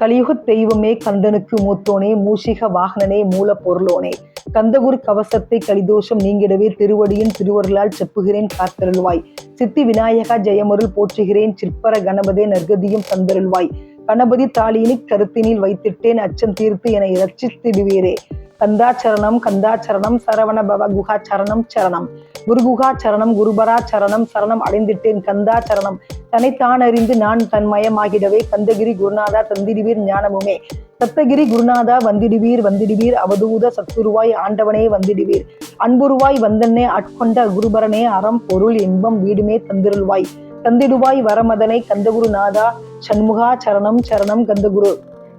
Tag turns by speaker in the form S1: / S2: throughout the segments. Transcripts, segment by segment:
S1: கலியுக தெய்வமே கந்தனுக்கு மூத்தோனே மூஷிக வாகனனே மூல பொருளோனே. கந்தகுரு கவசத்தை கலிதோஷம் நீங்கிடவே திருவடியின் திருவருளால் செப்புகிறேன் காத்தருள்வாய். சித்தி விநாயகா ஜெயமருள் போற்றுகிறேன் சிற்பர கணபதே நற்கதியும் தந்தருள்வாய். கணபதி தாளியினி கருத்தினில் வைத்திட்டேன் அச்சம் தீர்த்து என இரட்சித்திடுவீரே. கந்தாச்சரணம் கந்தாச்சரணம் சரவண பவ குஹா சரணம். சரணம் குருகுகா சரணம் குருபரா சரணம் சரணம் அடைந்திட்டேன். கந்தா சரணம் தன்னைத்தான் அறிந்து நான் தன்மயமாகிடவே கந்தகிரி குருநாதா தந்திடுவீர் ஞானமுமே. சத்தகிரி குருநாதா வந்திடுவீர் வந்திடுவீர். அவதூத சத்துருவாய் ஆண்டவனே வந்திடுவீர். அன்புருவாய் வந்தன்னே ஆட்கொண்ட குருபரனே அறம் பொருள் இன்பம் வீடுமே தந்திருள்வாய். தந்திடுவாய் வரமதனை கந்தகுருநாதா சண்முகா சரணம் சரணம் கந்தகுரு.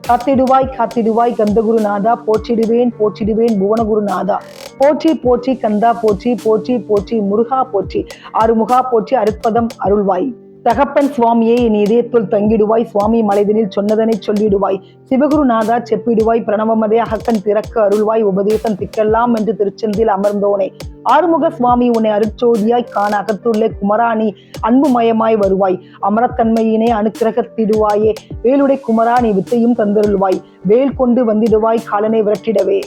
S1: காத்திடுவாய் காத்திடுவாய் கந்தகுருநாதா போற்றிடுவேன் போற்றிடுவேன் புவனகுருநாதா. போற்றி போற்றி கந்தா போற்றி போற்றி போற்றி முருகா போற்றி. ஆறுமுகா போற்றி அருட்பதம் அருள்வாய். தகப்பன் சுவாமியை என் இதயத்துள் தங்கிடுவாய். சுவாமி மலைதனில் சொன்னதனை சொல்லிடுவாய். சிவகுருநாதா செப்பிடுவாய். பிரணவமதே அகக்கன் திறக்க அருள்வாய். உபதேசம் திக்கலாம் என்று திருச்செந்தில் அமர்ந்தோனே ஆறுமுக சுவாமி உன்னை அருட்சோதியாய் காண அகத்துள்ளே குமராணி அன்புமயமாய் வருவாய். அமரத்தன்மையினை அனுக்கிரகத்திடுவாயே. வேலுடை குமரா நீ வித்தையும் தந்தருள்வாய். வேல் கொண்டு வந்திடுவாய் காலனை விரட்டிடவே.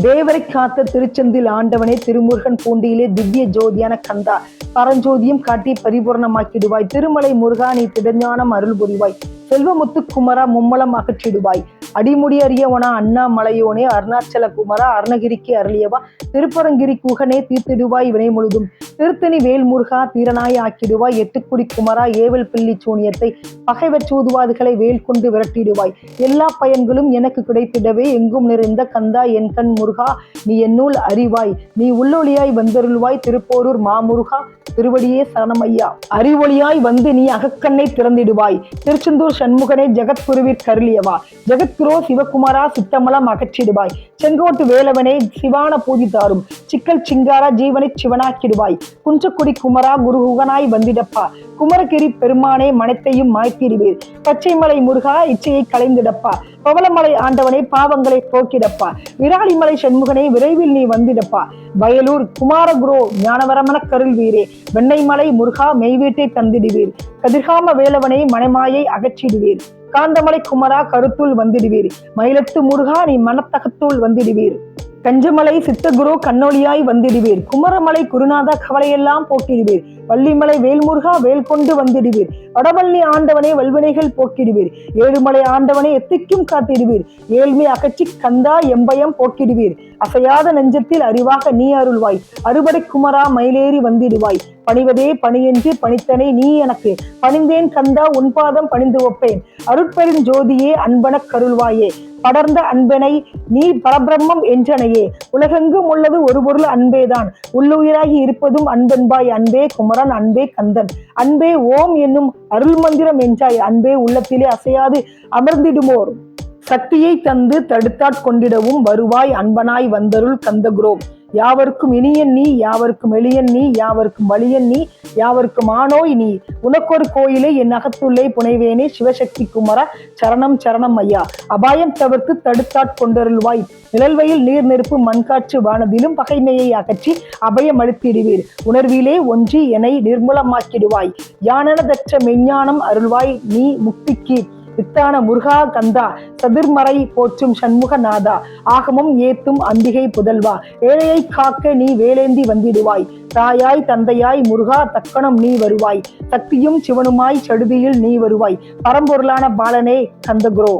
S1: தேவரை காத்த திருச்செந்தில் ஆண்டவனே திருமுருகன் பூண்டியிலே திவ்ய ஜோதியான கந்தா. பரஞ்சோதியும் காட்டி பரிபூர்ணமாக்கிடுவாய். திருமலை முருகா நீ திடஞானம் அருள் புரிவாய். செல்வமுத்து குமரா மும்மலம் அகற்றிடுவாய். அடிமுடி அறியவனா அண்ணாமலையோனே அருணாச்சல குமரா அருணகிரிக்கு அருளியவா திருப்பரங்கிரி குகனே தீர்த்திடுவாய் வினை முழுதும். திருத்தணி வேல்முருகா தீரனாய் ஆக்கிடுவாய் எட்டுக்குடி குமரா ஏவல் பிள்ளி சூனியத்தை பகைவர் சூதுவாதுகளை வேல் கொண்டு விரட்டிடுவாய். எல்லா பயன்களும் எனக்கு கிடைத்திடவே எங்கும் நிறைந்த கந்தா என் கண் முருகா நீ என்னுள் அறிவாய். நீ உள்ளொளியாய் வந்தருள்வாய் திருப்போரூர் மாமுருகா திருவடியே சரணமையா. அறிவொளியாய் வந்து நீ அகக்கண்ணை திறந்திடுவாய். திருச்செந்தூர் சண்முகனே ஜெகத்குருவிற் கருளியவா. ஜெகத்குரோ சிவகுமாரா சித்தமலம் அகற்றிடுவாய் செங்கோட்டு வேலவனே சிவான பூஜித்தாரும் சிக்கல் சிங்காரா ஜீவனை சிவனாக்கிடுவாய். குஞ்சக்குடி குமரா குருகுகனாய் வந்திடப்பா. குமரகிரி பெருமானே மனத்தையும் மாய்த்திடுவீர். பச்சைமலை முருகா இச்சையை களைந்திடப்பா. பவளமலை ஆண்டவனை பாவங்களை போக்கிடப்பா. விராலிமலை சண்முகனை விரைவில் நீ வந்திடப்பா. வயலூர் குமாரகுரோ ஞானவரமன கருள்வீரே. வெண்ணைமலை முருகா மெய்வீட்டை தந்திடுவீர். கதிர்காம வேலவனே மனைமாயை அகற்றிடுவீர். காந்தமலை குமரா கருத்துள் வந்திடுவீர். மயிலத்து முருகா நீ மனத்தகத்துள் வந்திடுவீர். கஞ்சமலை சித்தகுரு கண்ணொளியாய் வந்திடுவீர். குமரமலை குருநாதா கவலையெல்லாம் போக்கிடுவீர். வள்ளிமலை வேல்முருகா வேல் கொண்டு வந்திடுவீர். வடவள்ளி ஆண்டவனே வல்வினைகள் போக்கிடுவீர். ஏழுமலை ஆண்டவனே எத்திக்கும் காத்திடுவீர். ஏழ்மை அகற்றி கந்தா எம்பயம் போக்கிடுவீர். அசையாத நெஞ்சத்தில் அறிவாக நீ அருள்வாய். அறுபடை குமரா மயிலேறி வந்திடுவாய். பணிவதே பணியென்று பணித்தனை நீ எனக்கு. பணிந்தேன் கந்தா உன் பாதம் பணிந்து வைப்பேன் அருட்பெரும் ஜோதியே அன்பனக் கருள்வாயே. படர்ந்த அன்பனை நீ பரபிரம்மம் என்றனையே. உலகெங்கும் உள்ளது ஒரு பொருள் அன்பேதான். உள்ளுயிராகி இருப்பதும் அன்பென்பாய். அன்பே குமரன் அன்பே கந்தன். அன்பே ஓம் என்னும் அருள் மந்திரம் என்றாய். அன்பே உள்ளத்திலே அசையாது அமர்ந்திடுமோர். சக்தியை தந்து தடுத்தாட் கொண்டிடவும் வருவாய் அன்பனாய் வந்தருள் கந்தகுரோம். யாவருக்கும் இனியன் நீ யாவருக்கும் எளியன் நீ யாவருக்கும் வலியன் நீ யாவர்க்கும் ஆனோய் நீ உனக்கொரு கோயிலே என் அகத்துள்ளே புனைவேனே சிவசக்தி குமர சரணம் சரணம் ஐயா. அபாயம் தவிர்த்து தடுத்தாட் கொண்டருள்வாய். நிழல்வையில் நீர் நெருப்பு மண்காற்று வானதிலும் பகைமையை அகற்றி அபயம் அளித்திடுவீர். உணர்விலே ஒன்றி என்னை நிர்மூலமாக்கிடுவாய். யானனதற்ற மெஞ்ஞானம் அருள்வாய். நீ முக்திக்கு வித்தான முருகா கந்தா சதிர்மறை போற்றும் சண்முகநாதா ஆகமும் ஏத்தும் அம்பிகை புதல்வா ஏழையை காக்க நீ வேலேந்தி வந்திடுவாய் தாயாய் தந்தையாய் முருகா தக்கணம் நீ வருவாய் சக்தியும் சிவனுமாய் சடுதியில் நீ வருவாய் பரம்பொருளான பாலனே கந்தகுரோ.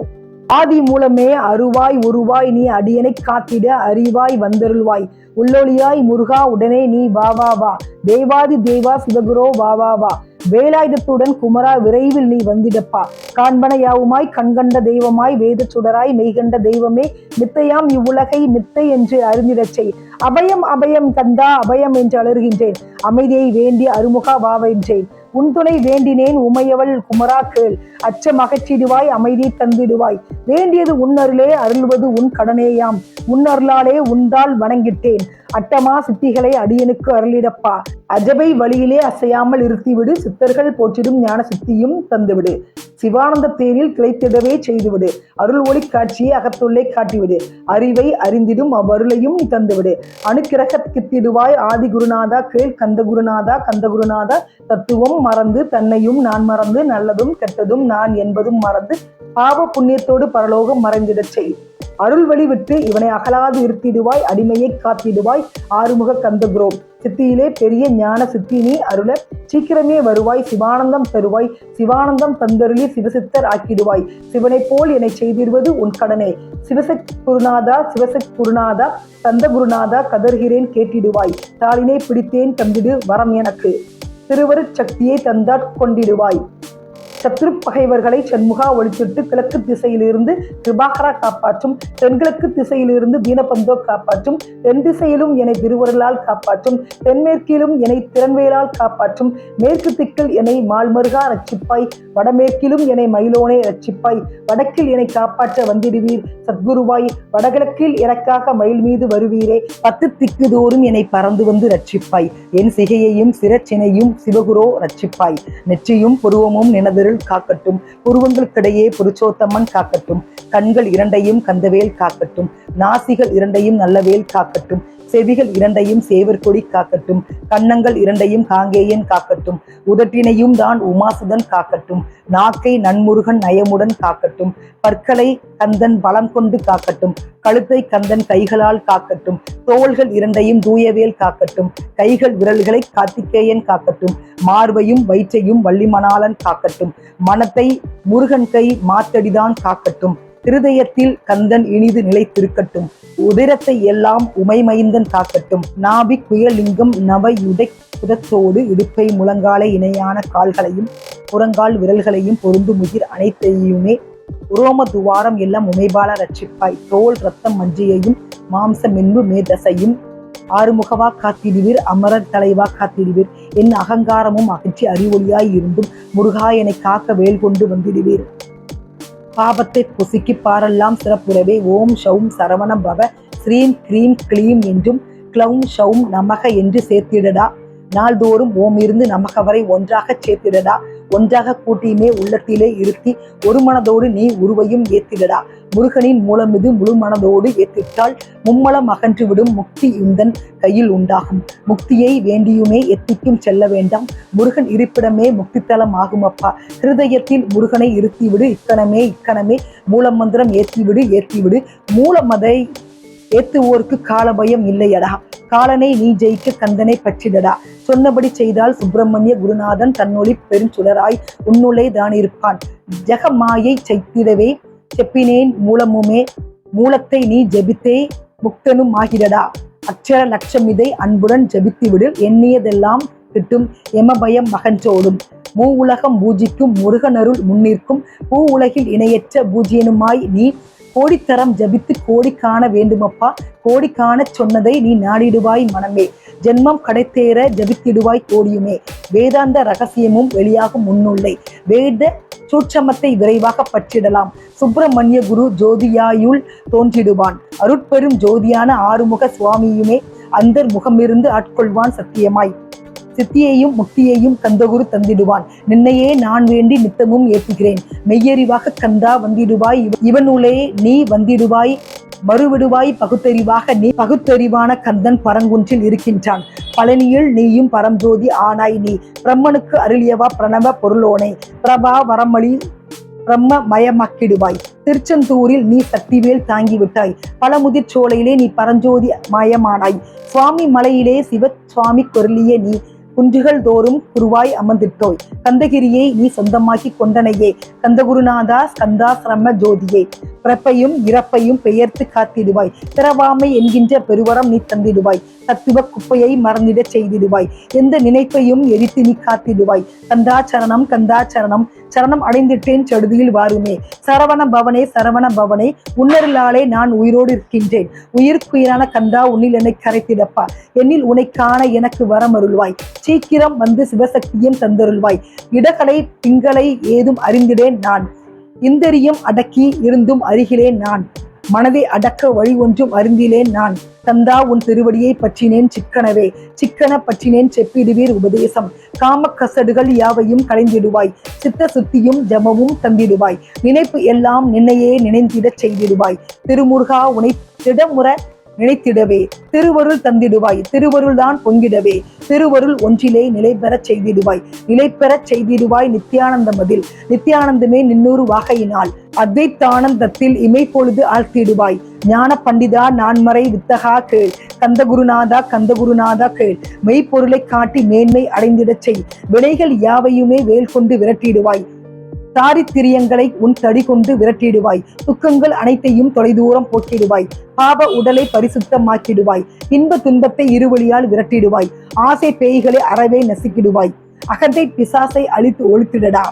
S1: ஆதி மூலமே அருவாய் உருவாய் நீ அடியனை காத்திட அறிவாய் வந்தருள்வாய் உள்ளொளியாய் முருகா உடனே நீ வா வா வா தேவாதி தேவா சிவகுரோ வா வா வா. வேலாயுதத்துடன் குமரா விரைவில் நீ வந்திடப்பா. காண்பனையாவுமாய் கண்கண்ட தெய்வமாய் வேத சுடராய் மெய்கண்ட தெய்வமே மித்தையாம் இவ்வுலகை மித்தை என்று அறிந்திடச் செய். அபயம் அபயம் தந்தா அபயம் என்று அலறுகின்றேன். அமைதியை வேண்டி அருமுகா வாவென்றேன் உன் துணை வேண்டினேன் உமையவள் குமரா கேள். அச்சம் அகற்றிடுவாய் அமைதி தந்திடுவாய். வேண்டியது உன்னருளே அருள்வது உன் கடனேயாம். உன்னருளாலே உண்டால் வணங்கிட்டேன். அட்டமா சித்திகளை அடியனுக்கு அருளிடப்பா. அஜபை வழியிலே அசையாமல் இருத்திவிடு. சித்தர்கள் போற்றிடும் ஞான சித்தியும் தந்துவிடு. சிவானந்த தேரில் கிளைத்திடவே செய்துவிடு. அருள் ஒளி காட்சியை அகத்துள்ளே காட்டிவிடு. அறிவை அறிந்திடும் அவ்வருளையும் நீ தந்துவிடு. அணுக்கிரக கித்திடுவாய் ஆதி குருநாதா கேள் கந்த குருநாதா கந்த குருநாதா தத்துவம் மறந்து தன்னையும் நான் மறந்து நல்லதும் கெட்டதும் நான் என்பதும் மறந்து பாவ புண்ணியத்தோடு பரலோகம் மறைந்திடச் செய். அருள் வழி விட்டு இவனை அகலாது இருத்திடுவாய் அடிமையை காத்திடுவாய் ஆறுமுக கந்தகுரோ சித்தியிலே பெரிய ஞான சித்தி நீ அருள சீக்கிரமே வருவாய் சிவானந்தம் தருவாய் சிவானந்தம் தந்தருளி சிவசித்தர் ஆக்கிடுவாய். சிவனைப் போல் என்னை செய்திடுவது உன் கடனே. சிவசக் குருநாதா சிவசக் குருநாதா தந்த குருநாதா கதர்கிறேன் கேட்டிடுவாய். தாளினை பிடித்தேன் தந்திடு வரம் எனக்கு. திருவருட் சக்தியை தந்தாட் கொண்டிடுவாய். சத்ரு பகைவர்களை சண்முகா ஒழிச்சிட்டு கிழக்கு திசையிலிருந்து கிருபாகரா காப்பாற்றும் தென்கிழக்கு திசையிலிருந்து தீனபந்தோ காப்பாற்றும் தென் திசையிலும் என்னை திருவருளால் காப்பாற்றும் தென்மேற்கிலும் என்னை திறன்வேலால் காப்பாற்றும் மேற்கு திக்கில் என்னை மால்மருகா ரட்சிப்பாய் வடமேற்கிலும் என்னை மயிலோனே ரட்சிப்பாய் வடக்கில் என்னை காப்பாற்ற வந்திடுவீர் சத்குருவாய் வடகிழக்கில் எனக்காக மயில் மீது வருவீரே பத்து திக்கு தோறும் என்னை பறந்து வந்து ரட்சிப்பாய் என் சிகையையும் சிறச்சினையும் சிவகுரோ ரட்சிப்பாய் நெற்றியும் புருவமும் நினதிருள் காக்கட்டும் புருவங்களுக்கிடையே புருஷோத்தம்மன் காக்கட்டும் கண்கள் இரண்டையும் கந்தவேல் காக்கட்டும் நாசிகள் இரண்டையும் நல்லவேல் காக்கட்டும் செவிகள் இரண்டையும் சேவர்கொடி காக்கட்டும் கன்னங்கள் இரண்டையும் காங்கேயன் காக்கட்டும் உதட்டினையும் தான் உமாசுதன் காக்கட்டும் நாக்கை நன்முருகன் நயமுடன் காக்கட்டும் பற்களை கந்தன் பலம் கொண்டு காக்கட்டும் கழுத்தை கந்தன் கைகளால் காக்கட்டும் தோள்கள் இரண்டையும் தூயவேல் காக்கட்டும் கைகள் விரல்களை கார்த்திகேயன் காக்கட்டும் மார்பையும் வயிற்றையும் வள்ளிமணாளன் காக்கட்டும் மனத்தை முருகன் கை மாத்தடிதான் காக்கட்டும். திருதயத்தில் கந்தன் இனிது நிலைத்திருக்கட்டும். உதிரத்தை எல்லாம் உமைமைந்தன் காக்கட்டும். நாபி குயலிங்கம் நவயுடை புதத்தோடு இடுப்பை முழங்காலை இணையான கால்களையும் புறங்கால் விரல்களையும் பொருந்து முகிர் அனைத்தையுமே உரோம துவாரம் எல்லாம் உமைபால ரட்சிப்பாய். தோல் ரத்தம் மஞ்சியையும் மாம்ச மென்பு மேதசையும் ஆறுமுகவா காத்திடுவீர் அமரர் தலைவா காத்திடுவீர். என் அகங்காரமும் அகற்றி அறிவொளியாய் இருந்தும் முருகா என்னை காக்க வேல் கொண்டு வந்திடுவீர். பாபத்தை பொசுக்கி பாரெல்லாம் சிறப்புறவே ஓம் ஷௌம் சரவண பவ. ஸ்ரீம் க்ரீம் க்ளீம் என்றும் க்ளௌம் ஷௌம் நமக என்று சேர்த்திடடா. நாள்தோறும் ஓம் இருந்து நமக வரை ஒன்றாக சேர்த்திடடா. ஒன்றாக கூட்டியுமே உள்ளத்திலே இருத்தி ஒரு மனதோடு நீ உருவையும் ஏத்திடடா. முருகனின் மூலம் இது முழு மனதோடு ஏத்திட்டால் மும்மலம் அகன்று விடும் முக்தி இந்தன் கையில் உண்டாகும். முக்தியை வேண்டியுமே எத்திக்கும் செல்ல வேண்டாம். முருகன் இருப்பிடமே முக்தித்தலம் ஆகும் அப்பா ஹிருதயத்தில் முருகனை இருத்திவிடு இக்கணமே இக்கணமே. மூலமந்திரம் ஏற்றிவிடு ஏற்றிவிடு மூலமதை ஏத்துவோருக்கு கால பயம் இல்லையடா. காலனை நீ ஜெயிக்க கந்தனை பற்றிடடா. சொன்னபடி செய்தால் சுப்பிரமணிய குருநாதன் தன்னொளி பெருஞ்சுடராய் உன்னுள்ளே தான் இருப்பான் ஜெகமாயை செய்திடவே செப்பினேன் மூலமுமே மூலத்தை நீ ஜெபித்தே முக்தனும் ஆகிடடா. அக்ஷர லட்சமிதை அன்புடன் ஜெபித்துவிடு எண்ணியதெல்லாம் கிட்டும் எமபயம் மகன்றோடும். மூ உலகம் பூஜிக்கும் முருகனருள் முன்னிற்கும் பூ உலகில் இணையற்ற பூஜ்யனுமாய் நீ கோடித்தரம் ஜபித்து கோடி காண வேண்டுமப்பா. கோடி காணச் சொன்னதை நீ நாடிடுவாய் மனமே. ஜென்மம் கடைத்தேற ஜபித்திடுவாய் கோடியுமே வேதாந்த ரகசியமும் வெளியாகும் முன்னுள்ளை. வேத சூட்சமத்தை விரைவாக பற்றிடலாம். சுப்பிரமணிய குரு ஜோதியாயுள் தோன்றிடுவான். அருட்பெரும் ஜோதியான ஆறுமுக சுவாமியுமே. அந்தர் முகமிருந்து ஆட்கொள்வான் சத்தியமாய். சித்தியையும் முக்தியையும் கந்தகுரு தந்திடுவான். நின்னையே நான் வேண்டி நித்தமும் ஏற்றுகிறேன். மெய்யறிவாக கந்தா வந்திடுவாய். இவனுளே நீ வந்திடுவாய். மறுவிடுவாய். பகுத்தறிவாக நீ பகுத்தறிவான கந்தன் பரங்குன்றில் இருக்கின்றான். பழனியில் நீயும் பரஞ்சோதி ஆனாய் நீ. பிரம்மனுக்கு அருளியவா பிரணவ பொருளோனை. பிரபா வரமளி பிரம்ம மயமாக்கிடுவாய் திருச்செந்தூரில் நீ சக்திவேல் தாங்கிவிட்டாய். பழமுதிர் சோலையிலே நீ பரஞ்சோதி மயமானாய். சுவாமி மலையிலே சிவ சுவாமி கொருளிய நீ. குன்றுகள் தோறும் குருவாய் அமர்ந்திட்டோய் கந்தகிரியை நீ சொந்தமாக்கி கொண்டனையே. கந்தகுருநாதா ஸ்கந்தாசிரம ஜோதியே பிறப்பையும் இறப்பையும் பெயர்த்து காத்திடுவாய். பிறவாமை என்கின்ற பெருவரம் நீ தந்திடுவாய். தத்துவ குப்பையை மறந்திடச் செய்திடுவாய். எந்த நினைப்பையும் எரித்து நீ காத்திடுவாய். கந்தாச்சரணம் கந்தாச்சரணம் சரணம். அடைந்திட்டேன் சடுதியில் வாருமே. சரவண பவனே சரவண பவனே. உன்னருளாலே நான் உயிரோடு இருக்கின்றேன். உயிருக்குயிரான கந்தா உன்னில் என்னை கரைத்திடப்பா. என்னில் உன்னை காண எனக்கு வரமருள்வாய். சீக்கிரம் வந்து சிவசக்தியும் தந்தருள்வாய். இடகலை பிங்களை ஏதும் அறிந்திடேன் நான். இந்தரியம் அடக்கி இருந்தும் அருகிலேன் நான். மனதை அடக்க வழி ஒன்றும் அருந்திலேன் நான். தந்தா உன் திருவடியை பற்றினேன் சிக்கனவே சிக்கன பற்றினேன் செப்பிடுவீர் உபதேசம். காம கசடுகள் யாவையும் களைந்திடுவாய் சித்த சுத்தியும் ஜமமும் தந்திடுவாய். நினைப்பு எல்லாம் நின்னையே நினைந்திடச் செய்திடுவாய். திருமுருகா உனை திடமுற நினைத்திடவே. திருவருள் தந்திடுவாய் திருவருள் தான் பொங்கிடவே. திருவருள் ஒன்றிலே நிலை பெறச் செய்திடுவாய். நிலை பெறச் செய்திடுவாய் நித்யானந்தமதில். நித்யானந்தமே நின்னூறு வாகையினால். அத்வைத்தானந்தத்தில் இமைப்பொழுது ஆழ்த்திடுவாய். ஞான பண்டிதா நான்மறை வித்தகா கேள். கந்தகுருநாதா கந்தகுருநாதா கேள். மெய்ப்பொருளை காட்டி மேன்மை அடைந்திடச் செய். வினைகள் யாவையுமே வேல் கொண்டு விரட்டிடுவாய். தாரித்திரியங்களை உன் தடி கொண்டு விரட்டிடுவாய். துக்கங்கள் அனைத்தையும் தொலைதூரம் போக்கிடுவாய். பாப உடலை பரிசுத்தமாக்கிடுவாய். இன்ப துன்பத்தை இருவழியால் விரட்டிடுவாய். ஆசை பேய்களை அறவே நசுக்கிடுவாய். அகந்தை பிசாசை அழித்து ஒழித்திடடா.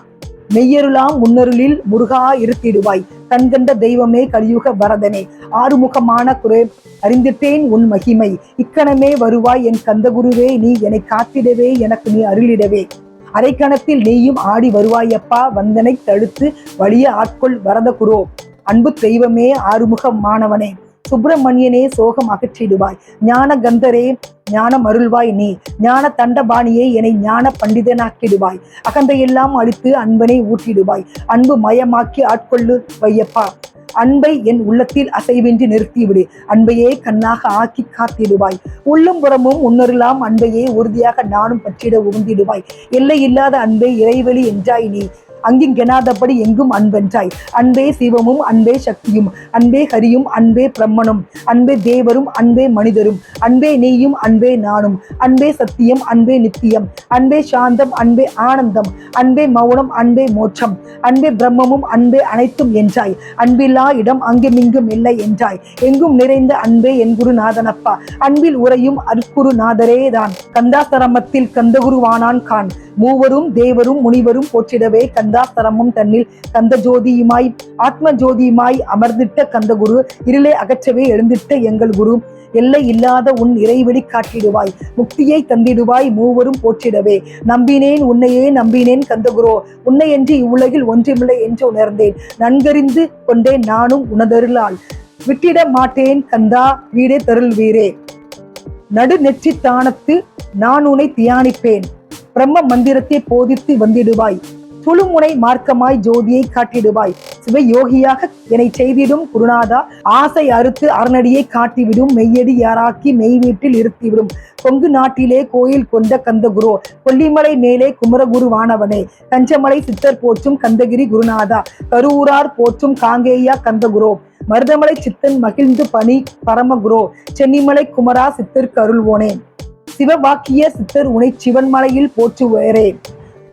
S1: மெய்யருளாம் முன்னருளில் முருகா இருத்திடுவாய். கண்கண்ட தெய்வமே கலியுக வரதனே ஆறுமுகமான குறை அறிந்திட்டேன் உன் மகிமை. இக்கணமே வருவாய் என் கந்தகுருவே நீ என்னை காத்திடவே எனக்கு நீ அருளிடவே. அரைக்கணத்தில் நீயும் ஆடி வருவாயப்பா. வந்தனை தடுத்து வலிய ஆட்கொள் வரத குரோ அன்பு தெய்வமே ஆறுமுகமானவனே. சுப்பிரமணியனே சோகம் அகற்றிடுவாய் ஞான கந்தரே ஞானம் அருள்வாய் நீ. ஞான தண்டபாணியே என்னை ஞான பண்டிதனாக்கிடுவாய் அகந்தையெல்லாம் அழித்து அன்பனை ஊற்றிடுவாய் அன்பு மயமாக்கி ஆட்கொள்ளு வையப்பா. அன்பை என் உள்ளத்தில் அசைவின்றி நிறுத்திவிடு. அன்பையே கண்ணாக ஆக்கி காத்திடுவாய். உள்ளும் புறமும் உன்னருளாம் அன்பையே உறுதியாக நானும் பற்றிட உந்திடுவாய் எல்லை இல்லாத அன்பை இறைவெளி என்றாய் நீ. அங்கிங்கெனாதபடி எங்கும் அன்பென்றாய். அன்பே சிவமும் அன்பே சக்தியும் அன்பே ஹரியும் அன்பே பிரம்மனும் அன்பே தேவரும் அன்பே மனிதரும் அன்பே நீயும் அன்பே நானும் அன்பே சத்தியம் அன்பே நித்தியம் அன்பே சாந்தம் அன்பே ஆனந்தம் அன்பே மௌனம் அன்பே மோட்சம் அன்பே பிரம்மமும் அன்பே அனைத்தும் என்றாய். அன்பில்லா இடம் அங்குமிங்கும் இல்லை என்றாய். எங்கும் நிறைந்த அன்பே என் குருநாதனப்பா. அன்பில் உரையும் அற்குருநாதரே தான். கந்தாசரமத்தில் கந்தகுருவானான் கான். மூவரும் தேவரும் முனிவரும் போற்றிடவே கந்தாஸ்தரமும் தன்னில் கந்த ஜோதியுமாய் ஆத்ம ஜோதியுமாய் அமர்ந்திட்ட கந்த குரு இருளை அகற்றவே எழுந்திட்ட எங்கள் குரு. எல்லை இல்லாத உன் இறைவெளி காட்டிடுவாய் முக்தியை தந்திடுவாய் மூவரும் போற்றிடவே. நம்பினேன் உன்னையே நம்பினேன் கந்தகுரோ உன்னையன்றி இவ்வுலகில் ஒன்றுமில்லை என்று உணர்ந்தேன். நன்கறிந்து கொண்டேன் நானும் உனதருளால். விட்டிட மாட்டேன் கந்தா வீடே தருள் வீரே. நடு நெற்றி தானத்து நான் உன்னை தியானிப்பேன். பிரம்ம மந்திரத்தை போதித்து வந்திடுவாய். துளுமுனை மார்க்கமாய் ஜோதியை காட்டிடுவாய். சிவயோகியாக என்னை செய்திடும் குருநாதா ஆசை அறுத்து அறநடியை காட்டிவிடும் மெய்யடி யாராக்கி மெய் வீட்டில் இருத்திவிடும். கொங்கு நாட்டிலே கோயில் கொண்ட கந்தகுரோ கொல்லிமலை மேலே குமரகுருவானவனே கஞ்சமலை சித்தர் போற்றும் கந்தகிரி குருநாதா கருவூரார் போற்றும் காங்கேயா கந்தகுரோ மருதமலை சித்தன் மகிழ்ந்து பணி பரமகுரோ சென்னிமலை குமரா சித்தருக்கு அருள்வோனே சிவவாக்கிய சித்தர் உனை சிவன்மலையில் போற்றுவேரே.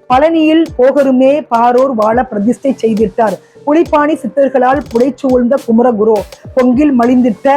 S1: பழனியில் போகருமே பாரோர் வாழ பிரதிஷ்டை செய்திட்டார். புலிப்பாணி சித்தர்களால் புடைச்சூழ்ந்த குமரகுரு. பொங்கில் மலிந்திட்ட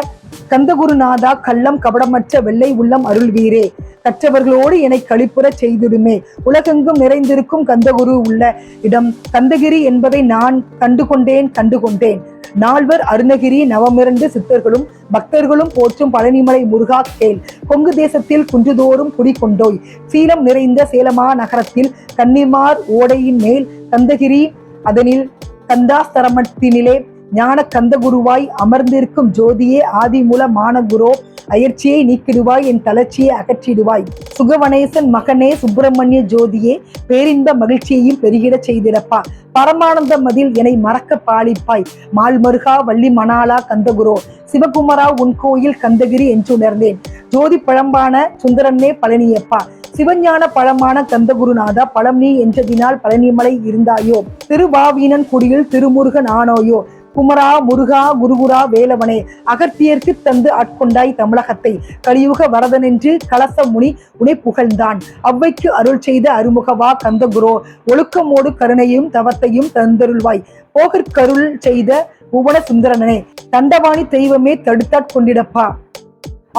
S1: கந்தகுருநாதா கள்ளம் கபடமற்ற வெள்ளை உள்ளம் அருள்வீரே. கற்றவர்களோடு என்னை கழிப்புற செய்திடுமே. உலகெங்கும் நிறைந்திருக்கும் கந்தகுரு உள்ள இடம். கந்தகிரி என்பதை நான் கண்டு கொண்டேன் கண்டு கொண்டேன் நால்வர் அருணகிரி நவமிரண்டு சித்தர்களும் பக்தர்களும் போற்றும் பழனிமலை முருகா கேள். கொங்கு தேசத்தில் குன்றுதோறும் குடிக்கொண்டோய் சீலம் நிறைந்த சேலமா நகரத்தில் கன்னிமார் ஓடையின் மேல் கந்தகிரி அதனில் கந்தாஸ்தரமத்தினிலே ஞான கந்தகுருவாய் அமர்ந்திருக்கும் ஜோதியே ஆதிமூல மானகுரோ அயற்சியை நீக்கிடுவாய் என் தளர்ச்சியை அகற்றிடுவாய். சுகவனேசன் மகனே சுப்பிரமணிய ஜோதியே பேரின்ப மகிழ்ச்சியையும் பெருகிடச் செய்திடப்பா பரமானந்த மதில் என்னை மறக்க பாலிப்பாய். மால்மருகா வள்ளி மணாலா கந்தகுரோ. சிவகுமரா உன் கோயில் கந்தகிரி என்று உணர்ந்தேன் ஜோதி பழம்பான சுந்தரன்னே பழனியப்பா. சிவஞான பழமான கந்தகுருநாதா பழம் நீ என்றதினால் பழனிமலை இருந்தாயோ? திருவாவீனன் குடியில் திருமுருகன் ஆனோயோ? குமரா முருகா குருகுரா வேலவனே அகத்தியர்க்கு தந்து ஆட்கொண்டாய் தமிழகத்தை. கலியுக வரதனென்று கலச முனி உனை புகழ்ந்தான். அவ்வைக்கு அருள் செய்த அருமுகவா கந்தகுரோ ஒழுக்கமோடு கருணையும் தவத்தையும் தந்தருள்வாய். போகற்கருள் செய்த புவன சுந்தரனே தண்டவாணி தெய்வமே தடுத்தாட் கொண்டிடப்பா.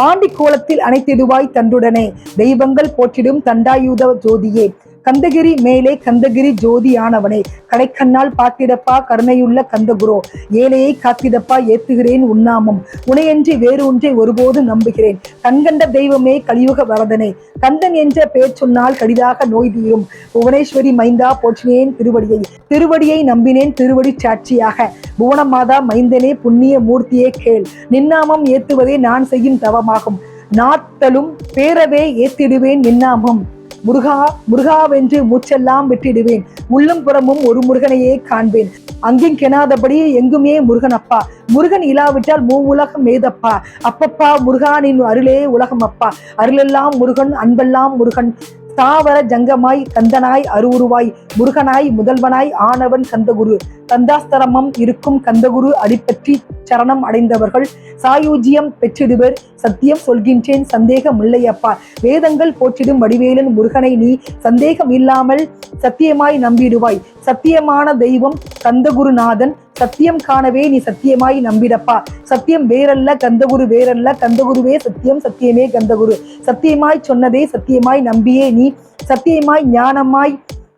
S1: ஆண்டி கோலத்தில் அனைத்திடுவாய் தண்டுடனே தெய்வங்கள் போற்றிடும் தண்டாயுத ஜோதியே. கந்தகிரி மேலே கந்தகிரி ஜோதியானவனே. கடைக்கண்ணால் பார்த்திடப்பா கருணையுள்ள கந்தகுரோ. ஏழையை காத்திடப்பா ஏத்துகிறேன் உன்னாமம். உனையன்றி வேறு ஒன்றை ஒருபோதும் நம்புகிறேன். கண்கண்ட தெய்வமே கலியுக வரதனே. கந்தன் என்ற பெயர் சொன்னால் கடிதாக நோய் தீரும். புவனேஸ்வரி மைந்தா போற்றினேன் திருவடியை. திருவடியை நம்பினேன் திருவடி சாட்சியாக. புவனமாதா மைந்தனே புண்ணிய மூர்த்தியே கேள். நின்னாமம் ஏத்துவதே நான் செய்யும் தவமாகும். நாத்தலும் பேரவே ஏத்திடுவேன் நின்னாமம். முருகா முருகாவென்று மூச்செல்லாம் விட்டிடுவேன். உள்ளும் புறமும் ஒரு முருகனையே காண்பேன். அங்கும் கெனாதபடி எங்குமே முருகன் அப்பா முருகன் இல்லாவிட்டால் மூ உலகம் ஏதப்பா. அப்பப்பா முருகானின் அருளே உலகம் அப்பா அருளெல்லாம் முருகன் அன்பெல்லாம் முருகன். தாவர ஜங்கமாய் கந்தனாய் அருவுருவாய் முருகனாய் முதல்வனாய் ஆனவன் கந்தகுரு. கந்தாஸ்தரமம் இருக்கும் கந்தகுரு அடிப்பற்றி சரணம் அடைந்தவர்கள். சாயூஜியம் பெற்றிடுவர் சத்தியம் சொல்கின்றேன் சந்தேகம் இல்லையப்பா. வேதங்கள் போற்றிடும் வடிவேலன் முருகனை நீ சந்தேகம் இல்லாமல் சத்தியமாய் நம்பிடுவாய். சத்தியமான தெய்வம் கந்தகுருநாதன் சத்தியம் காணவே நீ சத்தியமாய் நம்பிடப்பா. சத்தியம் வேறல்ல கந்தகுரு வேறல்ல கந்தகுருவே சத்தியம் சத்தியமே கந்தகுரு. சத்தியமாய் சொன்னதே சத்தியமாய் நம்பியே நீ. சத்தியமாய் ஞானமாய்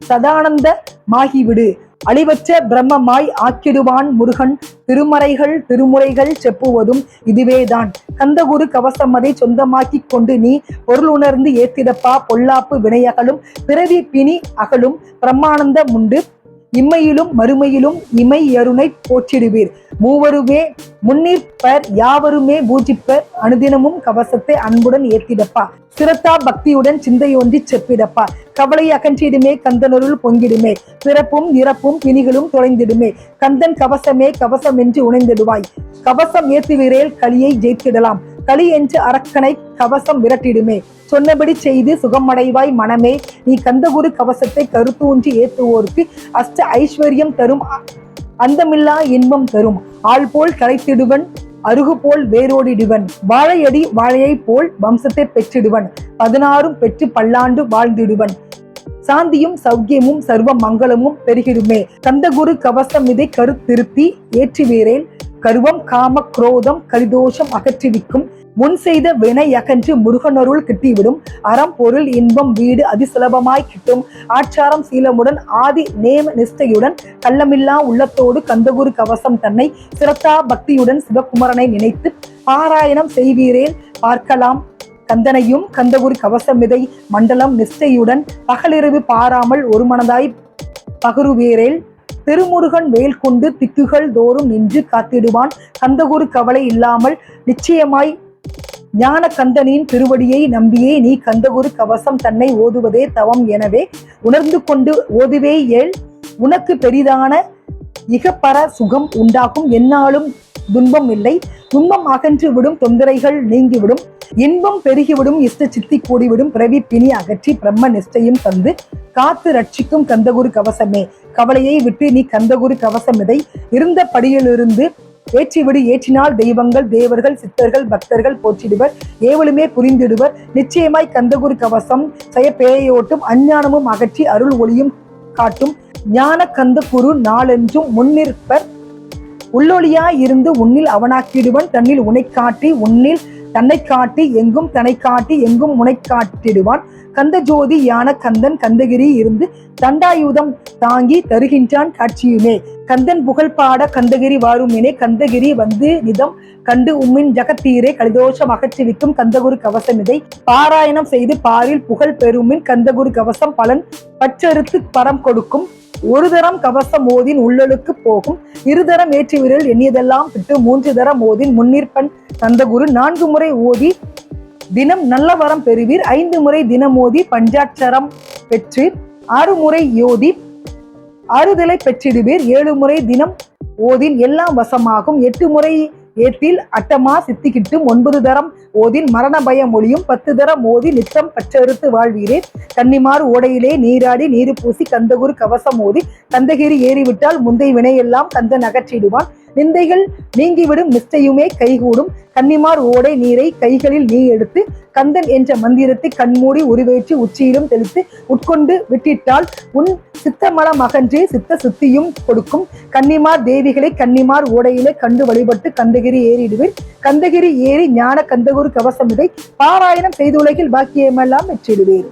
S1: சதானந்த மாகிவிடு. அழிவற்ற பிரம்மமாய் ஆக்கிடுவான் முருகன். திருமறைகள் திருமுறைகள் செப்புவதும் இதுவேதான். கந்தகுரு கவசம் அதை சொந்தமாக்கி கொண்டு நீ பொருள் உணர்ந்து ஏத்திடப்பா. பொல்லாப்பு வினையகலும் பிறவி பிணி அகலும் பிரம்மானந்த முண்டு இம்மையிலும் மறுமையிலும் இமை அருணை போற்றிடுவீர். மூவருமே முன்னிற்பர் யாவருமே பூஜிப்பர் அனுதினமும் கவசத்தை அன்புடன் ஏத்திடப்பா. சிரத்தா பக்தியுடன் சிந்தையொன்றி செப்பிடப்பா. கவலை அகன்றிடுமே கந்தனருள் பொங்கிடுமே. பிறப்பும் இறப்பும் பிணிகளும் தொலைந்திடுமே. கந்தன் கவசமே கவசம் என்று உணைந்திடுவாய். கவசம் ஏத்துவீரேல் களியை ஜெயித்திடலாம். களி என்று அரக்கனை கவசம் விரட்டிடுமே. சொன்னபடி செய்து சுகமடைவாய் மனமே. நீ கந்தகுரு கவசத்தை கருத்தூன்றி ஏத்துவோருக்கு அஷ்ட ஐஸ்வர்யம் தரும் அந்தமில்லா இன்பம் தரும். ஆள் போல் கரைத்திடுவன் அருகு போல் வேரோடிடுவன். வாழையடி வாழையை போல் வம்சத்தை பெற்றிடுவன். பதினாறும் பெற்று பல்லாண்டு வாழ்ந்திடுவன். சாந்தியும் சௌக்கியமும் சர்வ மங்களமும் பெருகிடுமே. கந்தகுரு கவசம் இதை கருத்திருத்தி ஏற்றுவீரேன் கருவம் காம குரோதம் கரிதோஷம் அகற்றிவிக்கும். முன் செய்த வினை அகன்று முருகனருள் கிட்டிவிடும். அறம் பொருள் இன்பம் வீடு அதிசுலபமாய் கிட்டும். ஆச்சாரம் சீலமுடன் ஆதி நேம நிஷ்டையுடன் கள்ளமில்லா உள்ளத்தோடு கந்தகுரு கவசம் தன்னை சிரத்தா பக்தியுடன் சிவகுமரனை நினைத்து பாராயணம் செய்வீரேல் பார்க்கலாம். கந்தனையும் கந்தகுரு கவசமிதை மண்டலம் நிஷ்டையுடன் பகலிரவு பாராமல் ஒரு மனதாய் பகருவீரேல் திருமுருகன் வேல் கொண்டு திக்குகள் தோறும் நின்று காத்திடுவான். கந்தகுரு கவலை இல்லாமல் நிச்சயமாய் ஞான கந்தனின் திருவடியை நம்பியே நீ கந்தகுரு கவசம் தன்னை ஓதுவதே தவம் எனவே உணர்ந்து கொண்டு ஓதுவே ஏல் உனக்கு பெரிதான இகப்பர சுகம் உண்டாகும். என்னாலும் துன்பம் இல்லை. துன்பம் அகன்று விடும் தொந்தரைகள் நீங்கிவிடும். இன்பம் பெருகிவிடும். இஷ்ட சித்தி கூடிவிடும். பிறவி பிணி அகற்றி பிரம்ம நிஷ்டையும் தந்து காத்து ரட்சிக்கும் கந்தகுரு கவசமே. கவலையை விட்டு நீ கந்தகுரு கவசமிதை இருந்த படியிலிருந்து ஏற்றிவிடு ஏற்றினால் தெய்வங்கள் தேவர்கள் சித்தர்கள் பக்தர்கள் போற்றிடுவர். ஏவலுமே புரிந்திடுவர். நிச்சயமாய் கந்தகுரு கவசம் செய்ய பேயோட்டும் அஞ்ஞானமும் அகற்றி அருள் ஒளியும் காட்டும். ஞான கந்தகுரு நாளென்றும் முன்னிற்பர். உள்ளொளியாய் இருந்து உன்னில் அவனாக்கிடுவன். தன்னில் உனை காட்டி உன்னில் தன்னை காட்டி எங்கும் தன்னை காட்டி எங்கும் உனை காட்டிடுவான் கந்த ஜோதி யான கந்தன் கந்தகிரி இருந்து தண்டாயுதம் தாங்கி தருகின்றான் காட்சியுமே. கந்தன் புகழ் பாட கந்தகிரி வாருமினே கந்தகிரி வந்து நிதம் கண்டு உம்மின் ஜகத்தீரே கலிதோஷம் அகற்றிவிக்கும் கந்தகுரு கவசம் இதை. பாராயணம் செய்து பாரில் புகழ் பெறுமின் கந்தகுரு கவசம் பலன் பற்றறுத்து பரம் கொடுக்கும். ஒரு தரம் கவசம் ஓதின் உள்ளலுக்கு போகும். இருதரம் ஏற்றி விரல் எண்ணியதெல்லாம் விட்டு மூன்று தரம் ஓதின் முன்னிற்பன் கந்தகுரு நான்கு முறை ஓதி தினம் நல்ல வரம் பெறுவீர். ஐந்து முறை தினம் பஞ்சாட்சரம் பெற்று ஆறு முறை யோதி ஆறுதலை பெற்றிடுவீர். ஏழு முறை தினம் ஓதின் எல்லாம் வசமாகும். எட்டு முறை ஏத்தில் அட்டமா சித்திக்கிட்டும். ஒன்பது தரம் ஓதின் மரண பயம் ஒளியும் பத்து தரம் ஓதி நித்தம் பச்சறுத்து வாழ்வீரே. கன்னிமார் ஓடையிலே நீராடி நீரு பூசி கந்தகுரு கவசம் ஓதி. கந்தகிரி ஏறிவிட்டால் முந்தை வினையெல்லாம் கந்தன் அகற்றிடுவான். நிந்தைகள் நீங்கிவிடும் நிஷ்டையுமே கைகூடும். கன்னிமார் ஓடை நீரை கைகளில் நீ எடுத்து கந்தன் என்ற மந்திரத்தை கண்மூடி உருவேற்றி உச்சியிலும் தெளித்து உட்கொண்டு விட்டிட்டால் உன் சித்தமலம் அகன்றே சித்த சுத்தியும் கொடுக்கும். கன்னிமார் தேவிகளை கன்னிமார் ஓடையிலே கண்டு வழிபட்டு கந்தகிரி ஏறிடுவீர். கந்தகிரி ஏறி ஞான கந்தகுரு கவசம் இதை பாராயணம் செய்து உலகில் பாக்கியமெல்லாம் வெற்றிடுவேன்